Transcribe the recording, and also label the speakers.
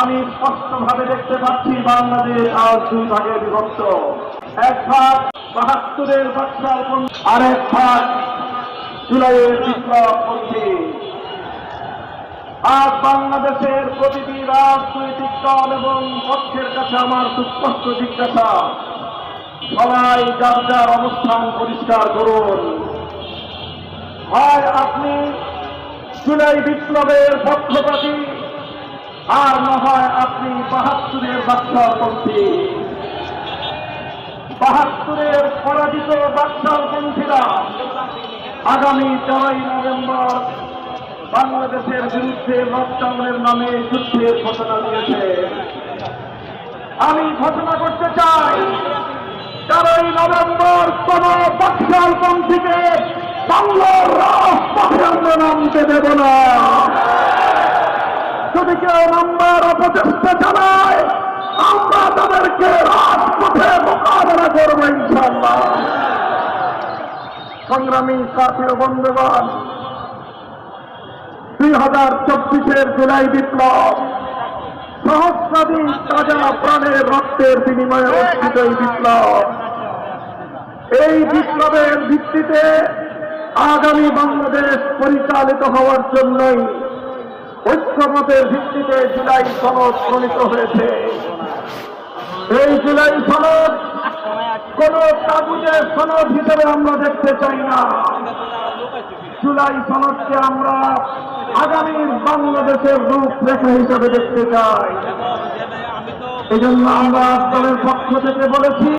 Speaker 1: আমি স্পষ্টভাবে দেখতে পাচ্ছি বাংলাদেশ আজ দুই ভাগে বিভক্ত। এক ভাগ বাহাত্তরের বাচ্চার আরেক ভাগ জুলাইয়ের বিপ্লব পন্থী। আজ বাংলাদেশের প্রতিটি রাজনৈতিক দল এবং পক্ষের কাছে আমার সুস্পষ্ট জিজ্ঞাসা, সবাই যার যার অবস্থান পরিষ্কার করুন। হয় আপনি জুলাই বিপ্লবের পক্ষপাতী আর না আপনি বাহাত্তরের বাচ্চারপন্থী বাহাত্তরের পরাজিত বাচ্চারপন্থীরা আগামী তেরোই নভেম্বর বাংলাদেশের বিরুদ্ধে লকডাউনের নামে যুদ্ধের ঘোষণা দিয়েছে। আমি ঘোষণা করতে চাই চারই নভেম্বর কোন বাক্সালপন্থীকে বাংলার রাজপথে আমরা নামতে দেব না কেউ নাম্বার অপচেষ্টা চালায় আমরা তাদেরকে রাজপথে মোকাবেলা করব ইনশাল্লাহ সংগ্রামী সাথী বন্ধুগণ, দুই হাজার চব্বিশের জুলাই বিপ্লব, সহস্রাধিক তাজা প্রাণের রক্তের বিনিময়ে অর্জিত এই বিপ্লব। এই বিপ্লবের ভিত্তিতে আগামী বাংলাদেশ পরিচালিত হওয়ার জন্যই ঐক্যমতের ভিত্তিতে জুলাই সনদ প্রণীত হয়েছে। এই জুলাই সনদ কোন কাগজের সনদ হিসেবে আমরা দেখতে চাই না। জুলাই সনদকে আমরা আগামীর বাংলাদেশের রূপরেখা হিসেবে দেখতে চাই। এই জন্য আমরা দলের পক্ষ থেকে বলেছি